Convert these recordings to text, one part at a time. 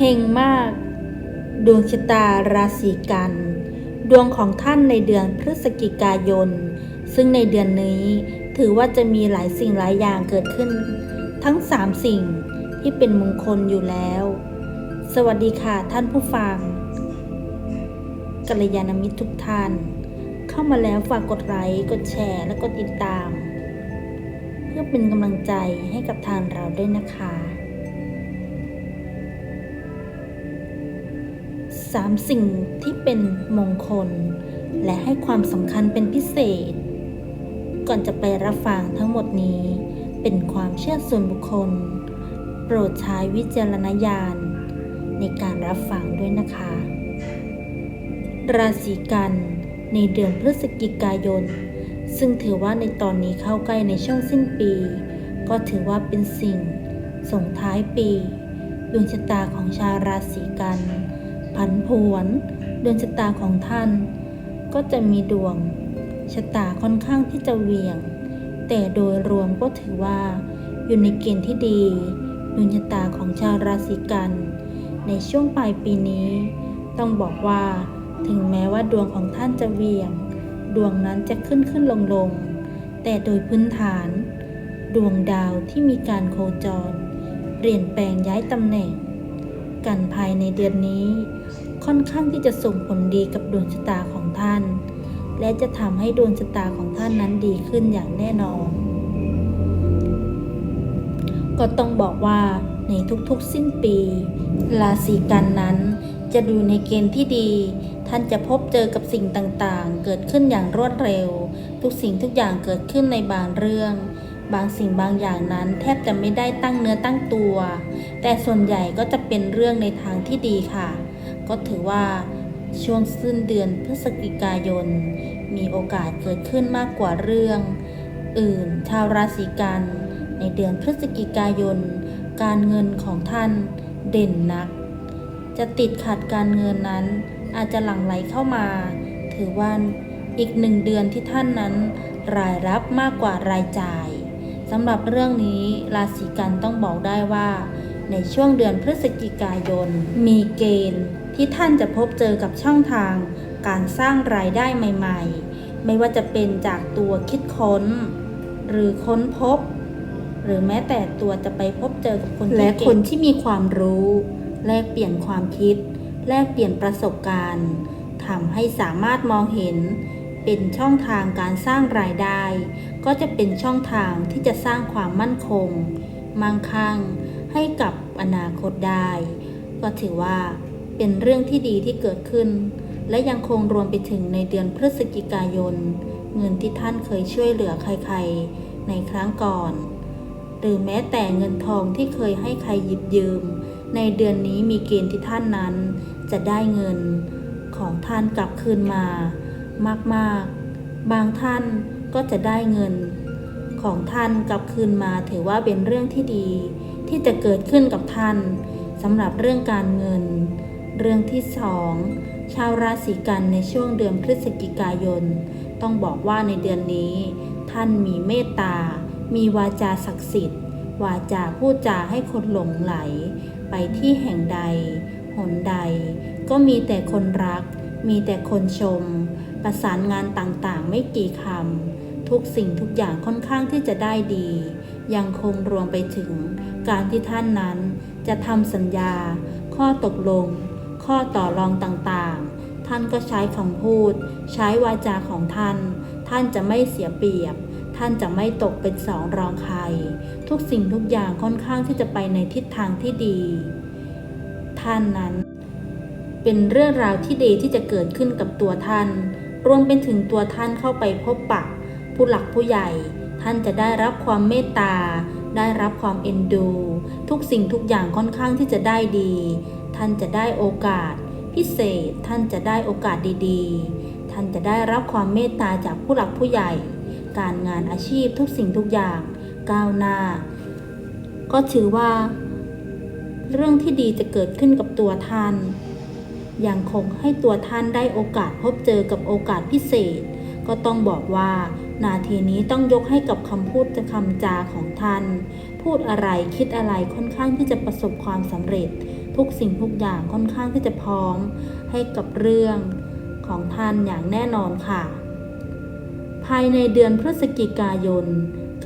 เฮงมาก ดวงชะตาราศีกัน ดวงของท่านในเดือนพฤศจิกายน ซึ่งในเดือนนี้ถือว่าจะมีหลายสิ่งหลายอย่างเกิดขึ้น ทั้ง 3 สิ่งที่เป็นมงคลอยู่แล้ว สวัสดีค่ะท่านผู้ฟังกัลยาณมิตรทุกท่าน เข้ามาแล้วฝากกดไลค์กดแชร์ และกดติดตาม เพื่อเป็นกำลังใจให้กับทางเราด้วยนะคะ สามสิ่งที่เป็นมงคล และให้ความสำคัญเป็นพิเศษ ก่อนจะไปรับฟังทั้งหมดนี้ เป็นความเชื่อส่วนบุคคล โปรดใช้วิจารณญาณ ในการรับฟังด้วยนะคะ ราศีกันในเดือนพฤศจิกายน ซึ่งถือว่าในตอนนี้เข้าใกล้ในช่วงสิ้นปี ก็ถือว่าเป็นสิ่งส่งท้ายปี ดวงชะตาของชาวราศีกัน ผันผวนดวงชะตาของท่าน ก็จะมีดวงชะตาค่อนข้างที่จะเวียง แต่โดยรวมก็ถือว่า อยู่ในเกณฑ์ที่ดีดวงชะตาของชาวราศีกัน ในช่วงปลายปีนี้ ต้องบอกว่า ถึงแม้ว่าดวงของท่านจะเวียง ดวงนั้นจะขึ้นขึ้นลงลงแต่โดยพื้นฐาน ดวงดาวที่มีการโคจร เปลี่ยนแปลงย้ายตำแหน่ง กันภายในเดือนนี้ ค่อนข้างที่จะส่งผลดีกับดวงชะตาของท่าน และจะทำให้ดวงชะตาของท่านนั้นดีขึ้นอย่างแน่นอน ก็ต้องบอกว่าในทุกๆสิ้นปี ราศีกันนั้นจะดูในเกณฑ์ที่ดี ท่านจะพบเจอกับสิ่งต่างๆ เกิดขึ้นอย่างรวดเร็ว ทุกสิ่งทุกอย่างเกิดขึ้นในบางเรื่อง บางสิ่งบางอย่างนั้นแทบจะไม่ได้ตั้งเนื้อตั้งตัว แต่ส่วนใหญ่ก็จะเป็นเรื่องในทางที่ดีค่ะ ก็ถือว่าช่วงสิ้นเดือนพฤศจิกายน มีโอกาสเกิดขึ้นมากกว่าเรื่อง อื่นชาวราศีกัน ในเดือนพฤศจิกายน การเงินของท่านเด่นนัก จะติดขัดการเงินนั้น อาจจะหลั่งไหลเข้ามา ถือว่าอีกหนึ่งเดือนที่ท่านนั้นรายรับมากกว่ารายจ่าย สำหรับเรื่องนี้ราศีกันต้องบอกได้ว่า ในช่วงเดือนพฤศจิกายน มีเกณฑ์ ที่ท่านจะพบเจอกับช่องทาง การสร้างรายได้ใหม่ ๆ ไม่ว่าจะเป็นจากตัวคิดค้น หรือค้นพบ หรือแม้แต่ตัวจะไปพบเจอกับคนและคนที่มีความรู้ แลกเปลี่ยนความคิด แลกเปลี่ยนประสบการณ์ทำให้สามารถมองเห็น เป็นช่องทางการสร้างรายได้ ก็จะเป็นช่องทางที่จะสร้างความมั่นคง มั่งคั่ง ให้กับอนาคตได้ ก็ถือว่าเป็นเรื่องที่ดีที่เกิดขึ้น และยังคงรวมไปถึงในเดือนพฤศจิกายน เงินที่ท่านเคยช่วยเหลือใครๆ ในครั้งก่อน หรือแม้แต่เงินทองที่เคยให้ใครหยิบยืม ในเดือนนี้มีเกณฑ์ที่ท่านนั้น จะได้เงินของท่านกลับคืนมา มากๆ บางท่านก็จะได้เงิน ของท่านกลับคืนมาถือว่าเป็นเรื่องที่ดี ที่จะเกิดขึ้นกับท่านสำหรับเรื่องการเงิน เรื่องที่สองชาวราศีกันในช่วงเดือนพฤศจิกายน ต้องบอกว่าในเดือนนี้ ท่านมีเมตตา มีวาจาศักดิ์สิทธิ์ วาจาพูดจาให้คนหลงไหล ไปที่แห่งใด หนใด ก็มีแต่คนรัก มีแต่คนชม ประสานงานต่างๆ ไม่กี่คำ ทุกสิ่งทุกอย่างค่อนข้างที่จะได้ดี ยังคงรวมไปถึง การที่ท่านนั้นจะทำสัญญา ข้อตกลง ข้อต่อรองต่างๆ ท่านก็ใช้คำพูด ใช้วาจาของท่าน ท่านจะไม่เสียเปรียบ ท่านจะไม่ตกเป็นสองรองใคร ทุกสิ่งทุกอย่างค่อนข้างที่จะไปในทิศทางที่ดี ท่านนั้นเป็นเรื่องราวที่ดีที่จะเกิดขึ้นกับตัวท่าน รวมเป็นถึงตัวท่านเข้าไปพบปะ ผู้หลักผู้ใหญ่ ท่านจะได้รับความเมตตา ได้รับความเอ็นดู ทุกสิ่งทุกอย่างค่อนข้างที่จะได้ดี ท่านจะได้โอกาส พิเศษ ท่านจะได้โอกาสดีๆ ท่านจะได้รับความเมตตาจากผู้หลักผู้ใหญ่ การงานอาชีพทุกสิ่งทุกอย่างก้าวหน้า ก็ถือว่า เรื่องที่ดีจะเกิดขึ้นกับตัวท่าน ยังคงให้ตัวท่านได้โอกาสพบเจอกับโอกาสพิเศษ ก็ต้องบอกว่า นาทีนี้ต้องยกให้กับคำพูดคำจาของท่าน พูดอะไรคิดอะไรค่อนข้างที่จะประสบความสำเร็จ ทุกสิ่งทุกอย่างค่อนข้างที่จะพร้อม ให้กับเรื่องของท่านอย่างแน่นอนค่ะ ภายในเดือนพฤศจิกายน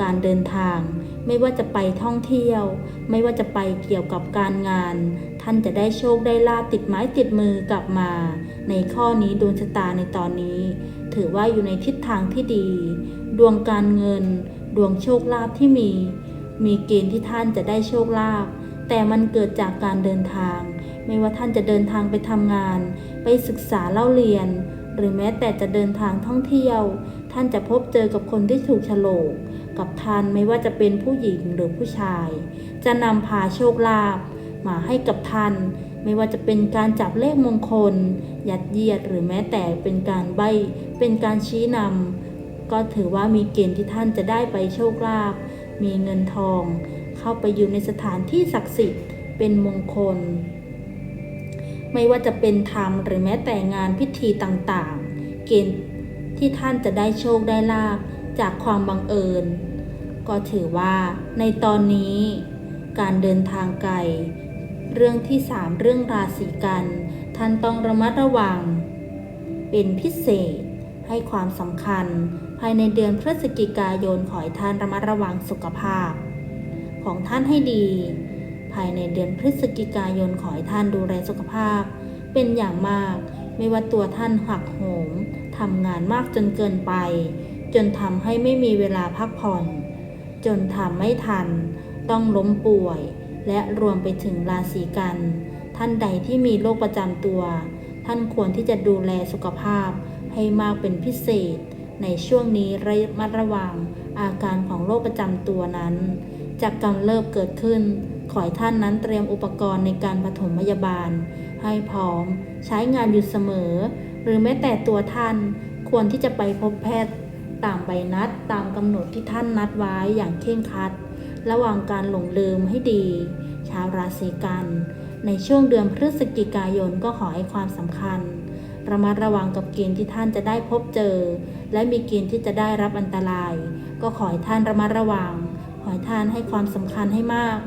การเดินทาง ไม่ว่าจะไปท่องเที่ยว ไม่ว่าจะไปเกี่ยวกับการงาน ท่านจะได้โชคได้ลาบติดไม้ติดมือกลับมา ในข้อนี้ดวงชะตาในตอนนี้ ถือว่าอยู่ในทิศทางที่ดี ดวงการเงิน ดวงโชคลาภที่มี มีเกณฑ์ที่ท่านจะได้โชคลาภแต่มันเกิดจากการเดินทาง ไม่ว่าท่านจะเดินทางไปทำงาน ไปศึกษาเล่าเรียน หรือแม้แต่จะเดินทางท่องเที่ยว ท่านจะพบเจอกับคนที่ถูกโฉลกกับท่านไม่ว่าจะเป็นผู้หญิงหรือผู้ชาย จะนำพาโชคลาภ มาให้กับท่าน ไม่ว่าจะเป็นการจับเลขมงคล ยัดเยียดหรือแม้แต่เป็นการใบเป็นการชี้นำก็ถือว่ามีเกณฑ์ที่ท่านจะได้ไปโชคลาภมีเงินทอง เข้าไปอยู่ในสถานที่ศักดิ์สิทธิ์เป็นมงคล ไม่ว่าจะเป็นธรรมหรือแม้แต่งานพิธีต่างๆ เกณฑ์ที่ท่านจะได้โชคได้ลาบจากความบังเอิญ ก็ถือว่าในตอนนี้การเดินทางไกล เรื่องที่สามเรื่องราศีกัน ท่านต้องระมัดระวัง เป็นพิเศษ ให้ความสำคัญ ภายในเดือนพฤศจิกายนขอให้ท่านระมัดระวังสุขภาพ ของท่านให้ดี ภายในเดือนพฤศจิกายนขอให้ท่านดูแลสุขภาพ เป็นอย่างมาก ไม่ว่าตัวท่านหักโหมทำงานมากจนเกินไป จนทำให้ไม่มีเวลาพักผ่อน จนทำไม่ทัน ต้องล้มป่วย และรวมไปถึงราศีกัน ท่านใดที่มีโรคประจำตัว ท่านควรที่จะดูแลสุขภาพให้มากเป็นพิเศษ ในช่วงนี้ระมัดระวังอาการของโรคประจำตัวนั้น จากกำเริบเกิดขึ้น ขอให้ท่านนั้นเตรียมอุปกรณ์ในการปฐมพยาบาล ให้พร้อม ใช้งานอยู่เสมอ หรือแม้แต่ตัวท่านควรที่จะไปพบแพทย์ตามใบนัดตามกำหนดที่ท่านนัดไว้อย่างเคร่งครัด ระหว่างการหลงลืมให้ดี ชาวราศีกัน ในช่วงเดือนพฤศจิกายนก็ขอให้ความสำคัญ ระมัดระวังกับเกณฑ์ที่ท่านจะได้พบเจอ และมีเกณฑ์ที่จะได้รับอันตราย ก็ขอให้ท่านระมัดระวัง ขอให้ท่านให้ความสำคัญให้มาก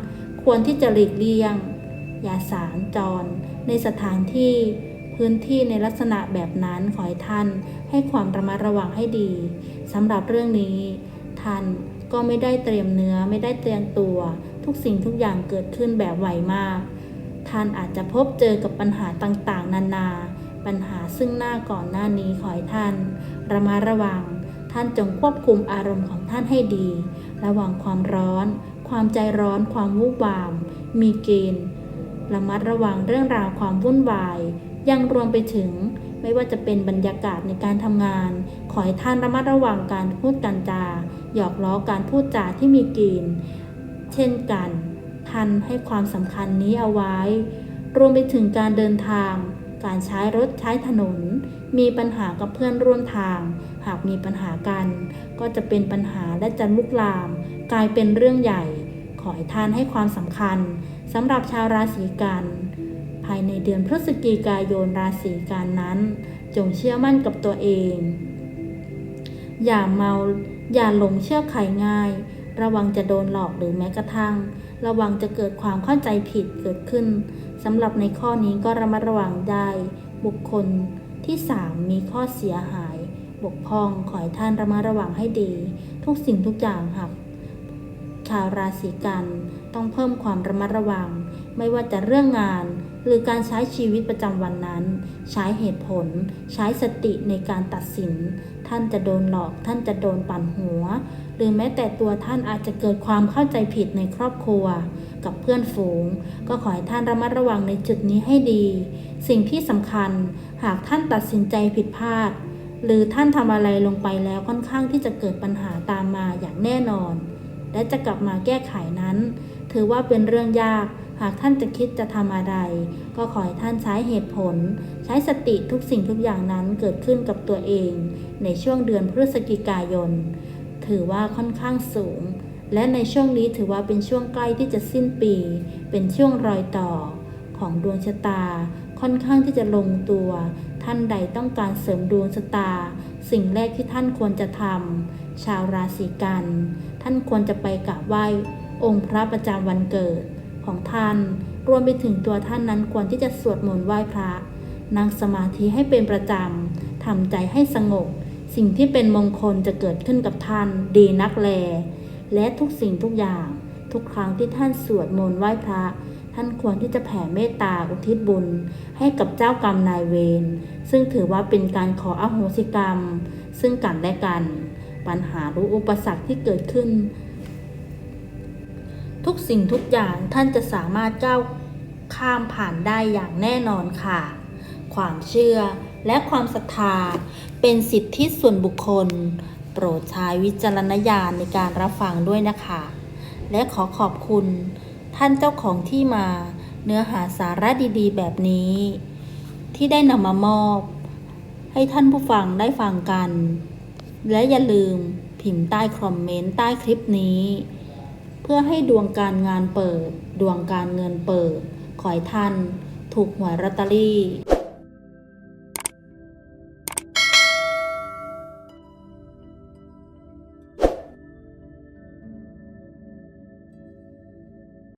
ควรที่จะหลีกเลี่ยงอย่าสารจร ในสถานที่พื้นที่ในลักษณะแบบนั้นขอให้ท่านให้ความระมัดระวังให้ดีสำหรับเรื่องนี้ ท่าน ก็ไม่ได้เตรียมเนื้อไม่ได้เตรียมตัว ทุกสิ่งทุกอย่างเกิดขึ้นแบบไวมาก ท่านอาจจะพบเจอกับปัญหาต่างๆ นานา ปัญหาซึ่งหน้าก่อนหน้านี้ขอให้ท่าน ระมัดระวัง ท่านจงควบคุมอารมณ์ของท่านให้ดี ระวังความร้อน ความใจร้อน ความวูบวาม มีเกณฑ์ระมัดระวังเรื่องราวความวุ่นวาย ยังรวมไปถึงไม่ว่าจะเป็นบรรยากาศในการทำงาน ขอให้ท่านระมัดระวังการพูดการจา หยอกล้อการพูดจาที่มีเกณฑ์เช่นกัน ท่านให้ความสำคัญนี้เอาไว้ รวมไปถึงการเดินทาง การใช้รถใช้ถนน มีปัญหากับเพื่อนร่วมทาง หากมีปัญหากัน ก็จะเป็นปัญหาและจะลุกลาม กลายเป็นเรื่องใหญ่ ขอให้ท่านให้ความสำคัญสำหรับชาวราศีกันภายในเดือนพฤศจิกายนราศีกันนั้น จงเชื่อมั่นกับตัวเอง อย่าเมา อย่าหลงเชื่อใครง่าย ระวังจะโดนหลอกหรือแม้กระทั่ง ระวังจะเกิดความเข้าใจผิดเกิดขึ้นสำหรับในข้อนี้ก็ระมัดระวังได้ บุคคลที่ 3 มีข้อเสียหาย บกพร่องขอให้ท่านระมัดระวังให้ดี ทุกสิ่งทุกอย่างหากชาวราศีกันต้องเพิ่มความระมัดระวัง ไม่ว่าจะเรื่องงาน หรือการใช้ชีวิตประจำวันนั้น ใช้เหตุผล ใช้สติในการตัดสิน ท่านจะโดนหลอก ท่านจะโดนปั่นหัว หรือแม้แต่ตัวท่านอาจจะเกิดความเข้าใจผิดในครอบครัว กับเพื่อนฝูง ก็ขอให้ท่านระมัดระวังในจุดนี้ให้ดี สิ่งที่สำคัญ หากท่านตัดสินใจผิดพลาด หรือท่านทำอะไรลงไปแล้วค่อนข้างที่จะเกิดปัญหาตามมาอย่างแน่นอน และจะกลับมาแก้ไขนั้น ถือว่าเป็นเรื่องยาก หากท่านจะคิดจะทำอะไร ก็ขอให้ท่านใช้เหตุผล ใช้สติทุกสิ่งทุกอย่างนั้นเกิดขึ้นกับตัวเอง ในช่วงเดือนพฤศจิกายน ถือว่าค่อนข้างสูง และในช่วงนี้ถือว่าเป็นช่วงใกล้ที่จะสิ้นปี เป็นช่วงรอยต่อ ของดวงชะตา ค่อนข้างที่จะลงตัว ท่านใดต้องการเสริมดวงชะตา สิ่งแรกที่ท่านควรจะทำชาวราศีกัน ท่านควรจะไปกราบไหว้องค์พระประจำวันเกิด ของท่าน รวมไปถึงตัวท่านนั้นควรที่จะสวดมนต์ไหว้พระ นั่งสมาธิให้เป็นประจำทำใจให้สงบ สิ่งที่เป็นมงคลจะเกิดขึ้นกับท่าน ดีนักแล และทุกสิ่งทุกอย่าง ทุกครั้งที่ท่านสวดมนต์ไหว้พระ ท่านควรที่จะแผ่เมตตาอุทิศบุญ ให้กับเจ้ากรรมนายเวร ซึ่งถือว่าเป็นการขออโหสิกรรม ซึ่งกันและกัน ปัญหาหรืออุปสรรคที่เกิดขึ้น ทุกสิ่งทุกอย่างท่านจะสามารถก้าวข้ามผ่านได้อย่างแน่นอนค่ะ ความเชื่อและความศรัทธาเป็นสิทธิส่วนบุคคล โปรดใช้วิจารณญาณในการรับฟังด้วยนะคะ และขอขอบคุณท่านเจ้าของที่มาเนื้อหาสาระดีๆ แบบนี้ ที่ได้นำมามอบ ให้ท่านผู้ฟังได้ฟังกัน และอย่าลืมพิมพ์ใต้คอมเมนต์ใต้คลิปนี้ เพื่อให้ดวงการงานเปิด ดวงการเงินเปิด ขอยทัน ถูกหวยลอตเตอรี่